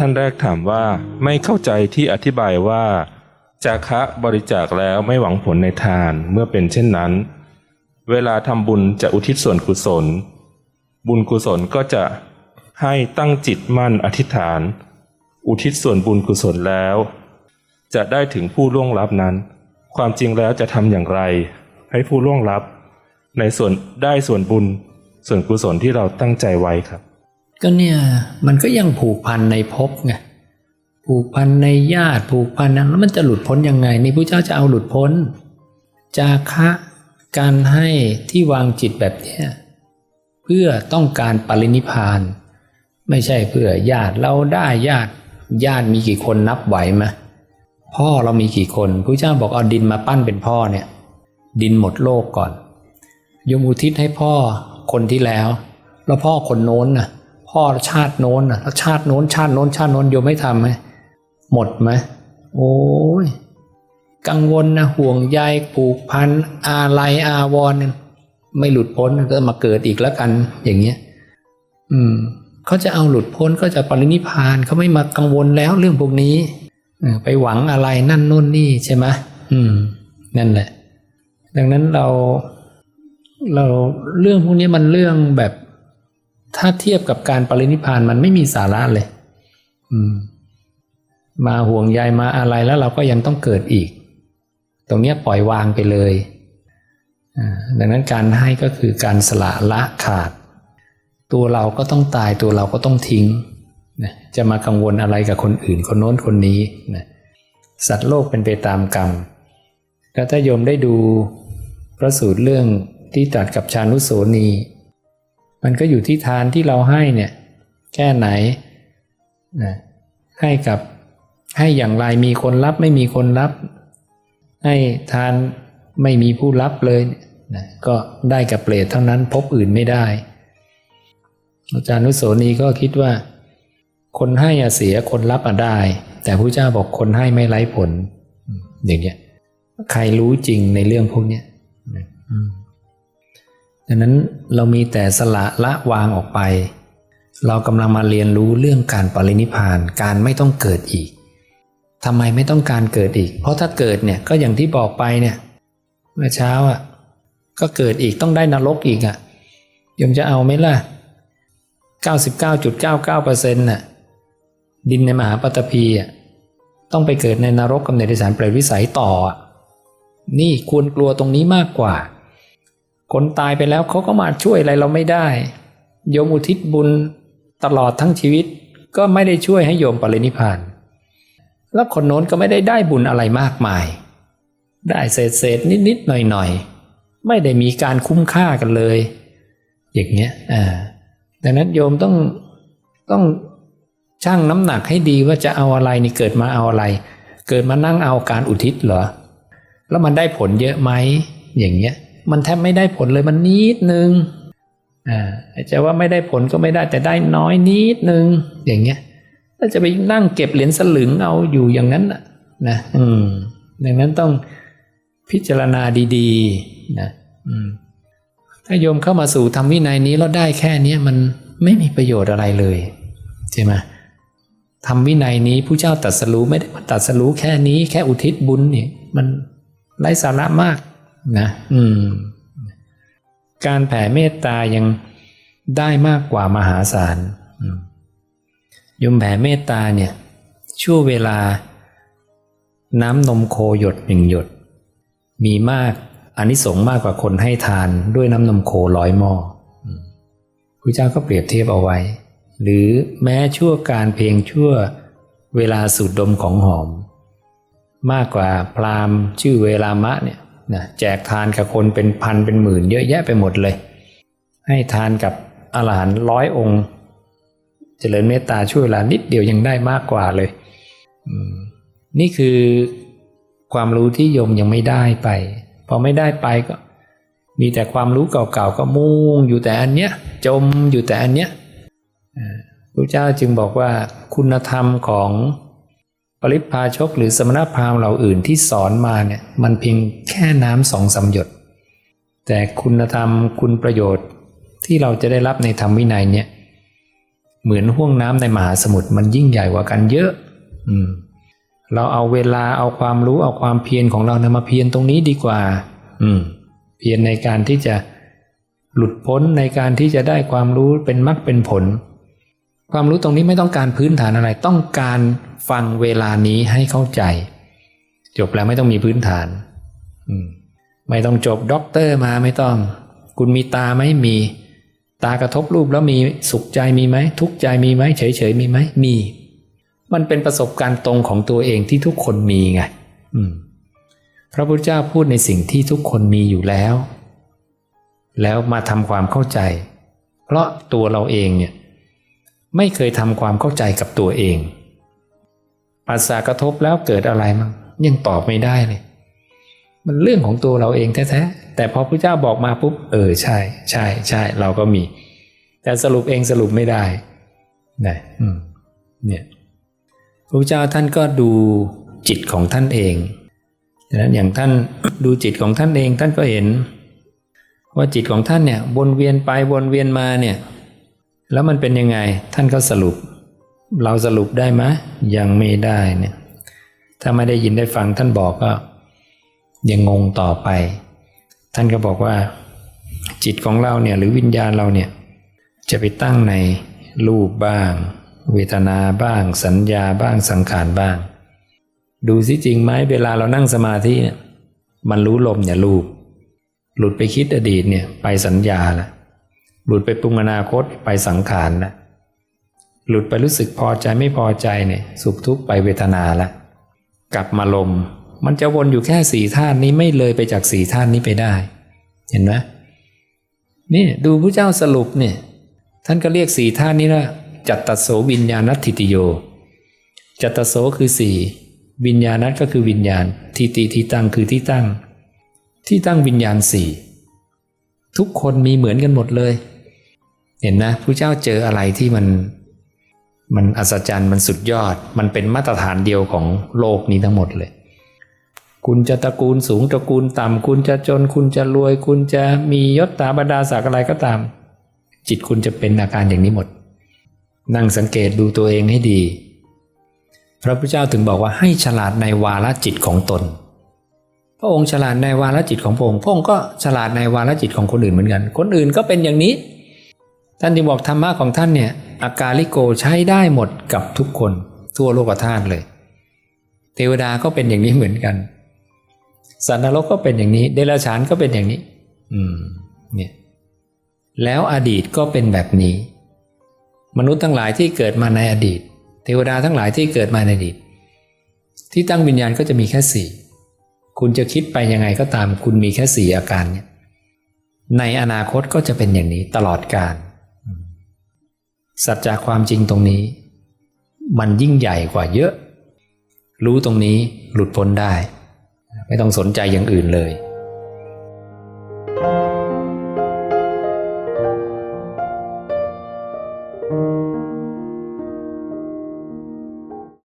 ท่านแรกถามว่าไม่เข้าใจที่อธิบายว่า จาคะบริจาคแล้วไม่หวังผลในทานเมื่อเป็นเช่นนั้น เวลาทำบุญจะอุทิศส่วนกุศล บุญกุศลก็จะให้ตั้งจิตมั่นอธิษฐาน อุทิศส่วนบุญกุศลแล้ว จะได้ถึงผู้ล่วงลับนั้น ความจริงแล้วจะทำอย่างไร ให้ผู้ล่วงลับ ในส่วนได้ส่วนบุญ ส่วนกุศลที่เราตั้งใจไว้ครับ ก็เนี่ยมันก็ยังผูกพันในภพไงผูกพันในญาติผูกพันนั้นแล้วมันจะหลุดพ้นยังไงนี่พระเจ้าจะเอาหลุดพ้น จาคะการให้ที่วางจิตแบบเนี้ยเพื่อต้องการปรินิพาน ไม่ใช่เพื่อญาติเราได้ญาติญาติมีกี่คนนับไหวไหมพ่อเรามีกี่คนพระเจ้าบอกเอาดินมาปั้นเป็นพ่อเนี่ย ดินหมดโลกก่อนยมอุทิศให้พ่อคนที่แล้ว แล้วพ่อคนโน้นน่ะ พ่อชาติโน้นน่ะแล้วชาติโน้น ชาติโน้น ชาติโน้นโยมไม่ทำไหมหมดไหมโอ้ยกังวลนะห่วงใยผูกพันอาลัยอาวรไม่หลุดพ้นก็มาเกิดอีกแล้วกัน อย่างเงี้ย อืมเขาจะเอาหลุดพ้นก็จะปรินิพานเขาไม่มากังวลแล้วเรื่องพวกนี้ไปหวังอะไรนั่นนู่นนี่ใช่ไหมอืม นั่นแหละ ดังนั้นเรา เราเรื่องพวกนี้มันเรื่องแบบ ถ้าเทียบกับการปรินิพานมันไม่มีสาระเลย อืม มาห่วงใยมาอะไรแล้วเราก็ยังต้องเกิดอีก ตรงเนี้ยปล่อยวางไปเลย ดังนั้นการให้ก็คือการสละละขาด ตัวเราก็ต้องตายตัวเราก็ต้องทิ้งนะจะมากังวลอะไรกับคนอื่นคนโน้นคนนี้นะสัตว์โลกเป็นไปตามกรรม แล้วถ้าโยมได้ดูพระสูตรเรื่องที่ตรัสกับชานุโสนี มันก็อยู่ที่ทานที่เราให้เนี่ยแค่ไหนนะให้กับให้อย่างไรมีคนรับไม่มีคนรับ ให้ทานไม่มีผู้รับเลยนะก็ได้กับเปรตเท่านั้นพบอื่นไม่ได้ อาจารย์นุโสนีก็คิดว่า คนให้อะเสียคนรับอะได้ แต่พระเจ้าบอกคนให้ไม่ไร้ผลอืมอย่างเงี้ยใครรู้จริงในเรื่องพวกเนี้ยอืม ดังนั้นเรามีแต่สละละวางออกไป เรากำลังมาเรียนรู้เรื่องการปรินิพานการไม่ต้องเกิดอีกทำไมไม่ต้องการเกิดอีก เพราะถ้าเกิดเนี่ยก็อย่างที่บอกไปเนี่ยเมื่อเช้าอะก็เกิดอีกต้องได้นรกอีกอะยมจะเอาไหมล่ะ 99.99%น่ะดินในมหาปัตตภีอะต้องไปเกิดในนรกกับในดิสารเปรตวิสัยต่ออะนี่ควรกลัวตรงนี้มากกว่า คนตายไปแล้วเขาก็มาช่วยอะไรเราไม่ได้ โยมอุทิศบุญตลอดทั้งชีวิต ก็ไม่ได้ช่วยให้โยมปรินิพพาน แล้วคนโน้นก็ไม่ได้ได้บุญอะไรมากมาย ได้เศษเศษนิดนิดหน่อยหน่อยไม่ได้มีการคุ้มค่ากันเลย อย่างเงี้ยอ่าดังนั้นโยมต้องต้องชั่งน้ำหนักให้ดีว่าจะเอาอะไรนี่เกิดมาเอาอะไร เกิดมานั่งเอาการอุทิศเหรอ แล้วมันได้ผลเยอะไหมอย่างเงี้ย มันแทบไม่ได้ผลเลยมันนิดนึงอ่าจะว่าไม่ได้ผลก็ไม่ได้แต่ได้น้อยนิดนึง อย่างเงี้ยถ้าจะไปนั่งเก็บเหรียญสลึงเอาอยู่อย่างนั้นน่ะนะอืมดังนั้นต้องพิจารณาดีๆนะอืมถ้าโยมเข้ามาสู่ธรรมวินัยนี้แล้วได้แค่นี้มันไม่มีประโยชน์อะไรเลยใช่ไหมทำวินัยนี้ผู้เจ้าตรัสรู้ไม่ได้มาตรัสรู้แค่นี้แค่อุทิศบุญเนี่ยมันไร้สาระมาก นะอืม การแผ่เมตตายังได้มากกว่ามหาศาลยมแผ่เมตตาเนี่ย ช่วเวลา น้ำนมโคหยดหนึ่งหยด มีมากอานิสงส์มากกว่าคนให้ทานด้วยน้ำนมโคร้อยหม้อพระเจ้าก็เปรียบเทียบเอาไว้ หรือแม้ชั่วการเพียงชั่วเวลาสูดดมของหอม มากกว่าพรามชื่อเวลามะเนี่ย นะแจกทานกับคนเป็นพันเป็นหมื่นเยอะแยะไปหมดเลย ให้ทานกับอรหันต์ร้อยองค์ เจริญเมตตาช่วยเวลานิดเดียวยังได้มากกว่าเลยนี่คือความรู้ที่โยมยังไม่ได้ไป พอไม่ได้ไปก็ มีแต่ความรู้เก่าๆก็มุ่งอยู่แต่อันเนี้ย จมอยู่แต่อันเนี้ยพระเจ้าจึงบอกว่าคุณธรรมของ ปริพาชกหรือสมณพราหมณ์เหล่าอื่นที่สอนมาเนี่ยมันเพียงแค่น้ำสองสามหยด แต่คุณธรรมคุณประโยชน์ที่เราจะได้รับในธรรมวินัยเนี่ยเหมือนห่วงน้ำในมหาสมุทรมันยิ่งใหญ่กว่ากันเยอะ อืม เราเอาเวลาเอาความรู้เอาความเพียรของเรานะมาเพียรตรงนี้ดีกว่า อืม เพียรในการที่จะหลุดพ้นในการที่จะได้ความรู้เป็นมรรคเป็นผล ความรู้ตรงนี้ไม่ต้องการพื้นฐานอะไร ต้องการ ฟังเวลานี้ให้เข้าใจ จบแล้วไม่ต้องมีพื้นฐานไม่ต้องจบด็อกเตอร์มาไม่ต้อง คุณมีตาไหมมี ตากระทบรูปแล้วมีสุขใจมีไหมทุกข์ใจมีไหมเฉยๆมีไหมมี มันเป็นประสบการณ์ตรงของตัวเองที่ทุกคนมีไงพระพุทธเจ้าพูดในสิ่งที่ทุกคนมีอยู่แล้ว แล้วมาทำความเข้าใจ เพราะตัวเราเองเนี่ย ไม่เคยทำความเข้าใจกับตัวเอง ภาษากระทบแล้วเกิดอะไรมั้งยังตอบไม่ได้เลยมันเรื่องของตัวเราเองแท้ๆแต่พอพระเจ้าบอกมาปุ๊บเออใช่ ใช่ใช่เราก็มี แต่สรุปเองสรุปไม่ได้นะอืมเนี่ยพระพุทธเจ้าท่านก็ดูจิตของท่านเองดังนั้นอย่างท่านดูจิตของท่านเองท่านก็เห็น ว่าจิตของท่านเนี่ยวนเวียนไปวนเวียนมาเนี่ย แล้วมันเป็นยังไงท่านก็สรุป เราสรุปได้ไหมยังไม่ได้เนี่ย ถ้าไม่ได้ยินได้ฟังท่านบอกก็ ยังงงต่อไป ท่านก็บอกว่า จิตของเราเนี่ยหรือวิญญาณเราเนี่ย จะไปตั้งในรูปบ้าง เวทนาบ้าง สัญญาบ้างสังขารบ้าง ดูสิจริงไหมเวลาเรานั่งสมาธิเนี่ยมันรู้ลมเนี่ยรูป หลุดไปคิดอดีตเนี่ย ไปสัญญาละหลุดไปปรุงอนาคตไปสังขารละ หลุดไปรู้สึกพอใจไม่พอใจเนี่ยสุขทุกข์ไปเวทนาละกลับมาลม มันจะวนอยู่แค่สี่ธาตุนี้ไม่เลยไปจากสี่ธาตุนี้ไปได้ เห็นไหมนี่ดูพระเจ้าสรุปเนี่ยท่านก็เรียกสี่ธาตุนี้ว่าจัตตโสวิญญาณทิติโย จัตตโสคือสี่วิญญาณัตก็คือวิญญาณทิติที่ตั้งคือที่ตั้ง ที่ตั้งวิญญาณสี่ทุกคนมีเหมือนกันหมดเลย เห็นนะพระเจ้าเจออะไรที่มัน มันอัศจรรย์มันสุดยอด มันเป็นมาตรฐานเดียวของโลกนี้ทั้งหมดเลย คุณจะตระกูลสูงตระกูลต่ำคุณจะจน คุณจะรวย คุณจะมียศถาบรรดาศักดิ์อะไรก็ตาม จิตคุณจะเป็นอาการอย่างนี้หมด นั่งสังเกตดูตัวเองให้ดี พระพุทธเจ้าถึงบอกว่าให้ฉลาดในวาระจิตของตน พระองค์ฉลาดในวาระจิตของพระองค์พระองค์ก็ฉลาดในวาระจิตของคนอื่นเหมือนกัน คนอื่นก็เป็นอย่างนี้ ท่านจึงบอกธรรมะของท่านเนี่ยอากาลิโกใช้ได้หมดกับทุกคน ทั่วโลกธาตุเลย เทวดาก็เป็นอย่างนี้เหมือนกัน สัตว์นรกก็เป็นอย่างนี้ เดรัจฉานก็เป็นอย่างนี้ อืม เนี่ย แล้วอดีตก็เป็นแบบนี้ มนุษย์ทั้งหลายที่เกิดมาในอดีต เทวดาทั้งหลายที่เกิดมาในอดีต ที่ตั้งวิญญาณก็จะมีแค่สี่คุณจะคิดไปยังไงก็ตาม คุณมีแค่สี่อาการเนี่ยในอนาคตก็จะเป็นอย่างนี้ตลอดกาล สัจจะความจริงตรงนี้ มันยิ่งใหญ่กว่าเยอะ รู้ตรงนี้หลุดพ้นได้ ไม่ต้องสนใจอย่างอื่นเลย